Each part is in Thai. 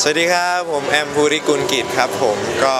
สวัสดีครับ ผมแอมภูริกุลกิจครับผมก็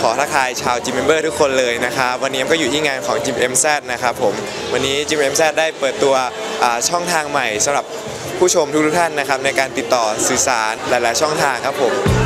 ขอทักทายชาวจิมเมมเบอร์ทุกคนเลยนะครับวันนี้ก็อยู่ที่งานของจิมเอ็มแซนะครับผมวันนี้จิมเอ็มแซได้เปิดตัวช่องทางใหม่สำหรับผู้ชมทุกท่านนะครับในการติดต่อสื่อสารหลาย ๆ ช่องทางครับผม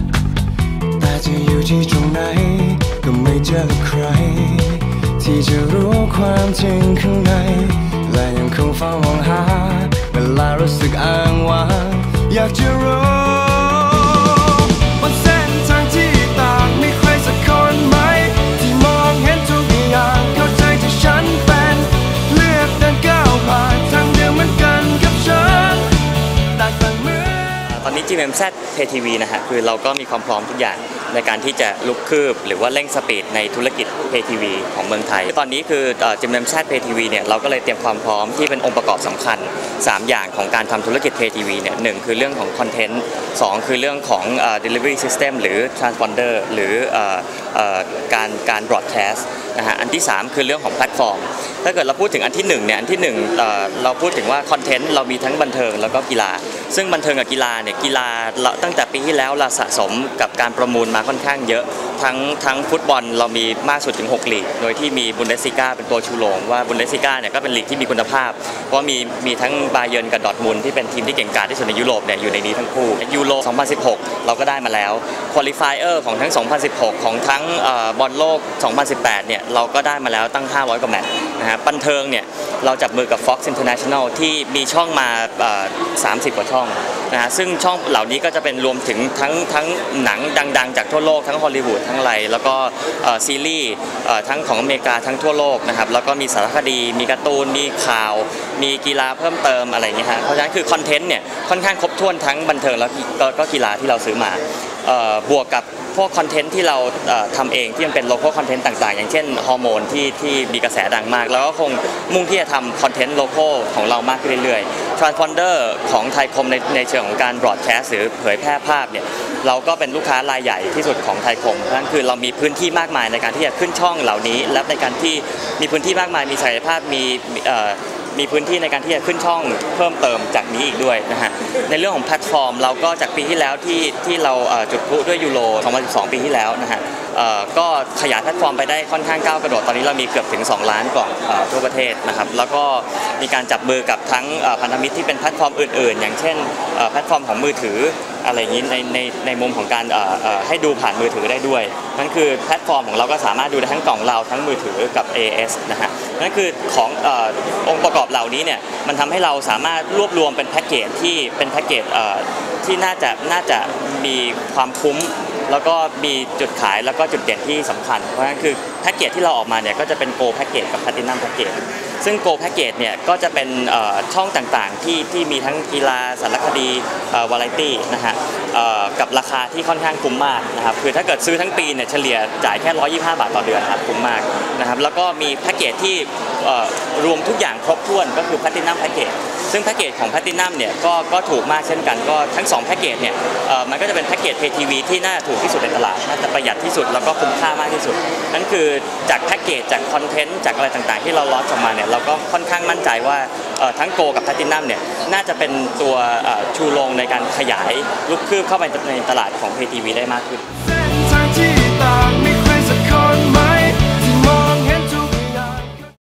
จะอยู่ที่ตรงไหน ก็ไม่เจอใคร ที่จะรู้ความจริงข้างใน และยังคงเฝ้ามองหา เวลารู้สึกอ้างว้างอยากจะรู้บนเส้นทางที่ต่างมีใครสักคนไหม ที่มองเห็นทุกอย่างเข้าใจที่ฉันเป็น เลือกเดินก้าวผ่านทางเดียวเหมือนกันกับฉันแตกต่างเหมือน ตอนนี้ GMZ PTV นะฮะคือเราก็มีความพร้อมทุกอย่าง ในการที่จะลุกคืบ หรือว่าเร่งสปีดในธุรกิจ Pay TV ของเมืองไทย ตอนนี้คือจิมเอ่อ GMZ Pay TV เนี่ยเราก็เลยเตรียมความพร้อมที่เป็นองค์ประกอบสำคัญ 3 อย่างของการทำธุรกิจ Pay TV เนี่ยหนึ่งคือเรื่องของคอนเทนต์สองคือเรื่องของเอ่อ delivery system หรือ transponder หรือเอ่อเอ่อการการ broadcast นะฮะอันที่ 3 คือเรื่องของแพลตฟอร์ม ถ้าเกิดเราพูดถึงอันที่1เนี่ยอันที่1เอ่อเราพูดถึงว่าคอนเทนต์เรามีทั้งบันเทิงแล้วก็กีฬา ซึ่งบันเทิงกับกีฬาเนี่ยกีฬาเราตั้งแต่ปีที่แล้วเราสะสมกับการประมูลมาค่อนข้างเยอะทั้งทั้งฟุตบอลเรามีมากสุดถึง 6 ลีก โดยที่มีบุนเดสซิก้าเป็นตัวชูโรงว่าบุนเดสซิก้าเนี่ยก็เป็นลีกที่มีคุณภาพ เพราะมีมีทั้งบาเยิร์นกับดอทมุนที่เป็นทีมที่เก่งกาจที่สุดในยุโรปเนี่ยอยู่ในนี้ทั้งคู่ยูโร 2016 เราก็ได้มาแล้วควอลิฟายเออร์ของทั้ง 2016 ของทั้งบอลโลก 2018 เนี่ยเราก็ได้มาแล้วตั้ง 500 กว่าแมตช์ นะฮะบันเทิงเนี่ยเราจับมือกับ Fox International ที่มีช่องมา 30 กว่าช่องนะฮะซึ่งช่องเหล่านี้ก็จะเป็นรวมถึงทั้งทั้งหนังดัง ๆ จากทั่วโลกทั้งฮอลลีวูดทั้งอะไรแล้วก็ซีรีส์ทั้งของอเมริกาทั้งทั่วโลกนะครับแล้วก็มีสารคดี มีการ์ตูนมีข่าว มีกีฬาเพิ่มเติมอะไรอย่างเงี้ยฮะเพราะฉะนั้นคือคอนเทนต์เนี่ยค่อนข้างครบถ้วนทั้งบันเทิงแล้วก็กีฬาที่เราซื้อมา บวกกับพวกคอนเทนต์ที่เราเอ่อทำเองที่มันเป็นโลโก้คอนเทนต์ต่างๆ อย่างเช่นฮอร์โมนที่ที่มีกระแสดังมาก แล้วก็คงมุ่งที่จะทำคอนเทนต์โลโก้ของเรามากขึ้นเรื่อยๆ transponder ของไทยคมในในเชิงของการบ r อ a แคสต์หรือเผยแพร่ภาพเนี่ยเราก็เป็นลูกค้ารายใหญ่ที่สุดของไทยคมนั้นคือเรามีพื้นที่มากมายในการที่จะขึ้นช่องเหล่านี้ และในการที่มีพื้นที่มากมายมีศักยภาพมีเอ่อ มีพื้นที่ในการที่จะขึ้นช่องเพิ่มเติมจากนี้อีกด้วยนะฮะในเรื่องของแพลตฟอร์ม เราก็จากปีที่แล้วที่ที่เราจุดพลุด้วยยูโร 2012 ปีที่แล้วนะฮะก็ขยายแพลตฟอร์มไปได้ค่อนข้างก้าวกระโดดตอนนี้เรามีเกือบถึง 2 ล้านกล่องอทั่วประเทศนะครับแล้วก็มีการจับมือกับทั้งพันธมิตรที่เป็นแพลตฟอร์มอื่น ๆ อย่างเช่นแพลตฟอร์มของมือถืออะไรอย่างนี้ในในในมุมของการให้ดูผ่านมือถือได้ด้วยนั่นคือแพลตฟอร์มของเราก็สามารถดูได้ทั้งกล่องเราทั้งมือถือกับ AS นะฮะ นั่นคือของเออองค์ประกอบเหล่านี้เนี่ยมันทำให้เราสามารถรวบรวมเป็นแพ็กเกจที่เป็นแพ็กเกจที่น่าจะน่าจะมีความคุ้ม แล้วก็มีจุดขายแล้วก็จุดเด่นที่สำคัญ เพราะฉะนั้นคือแพ็กเกจที่เราออกมาเนี่ยก็จะเป็นโกลแพ็กเกจกับแพลตินัมแพ็กเกจ ซึ่งโกแพ็กเกจเนี่ยก็จะเป็นช่องต่างๆ ที่ที่มีทั้งกีฬาสารคดีวาไรตี้นะฮะกับราคาที่ค่อนข้างคุ้มมากนะครับคือถ้าเกิดซื้อทั้งปีเนี่ยเฉลี่ยจ่ายแค่ 125 บาทต่อเดือนครับคุ้มมากนะครับแล้วก็มีแพ็กเกจที่รวมทุกอย่างครบถ้วนก็คือแพลตินัมแพ็กเกจ ซึ่งแพ็กเกจของแพลตินัมเนี่ยก็ก็ถูกมากเช่นกันก็ทั้งสองแพ็กเกจเนี่ยมันก็จะเป็นแพ็กเกจ Pay TV ที่น่าถูกที่สุดในตลาดน่าจะประหยัดที่สุดแล้วก็คุ้มค่ามากที่สุด นั่นคือจากแพ็กเกจจากคอนเทนต์จากอะไรต่างๆ ที่เราล็อสออกมาเนี่ยเราก็ค่อนข้างมั่นใจว่าทั้งโกกับแพลตินัมเนี่ยน่าจะเป็นตัวชูโรงในการขยายลูกคืบเข้าไปในตลาดของ Pay TV ได้มากขึ้น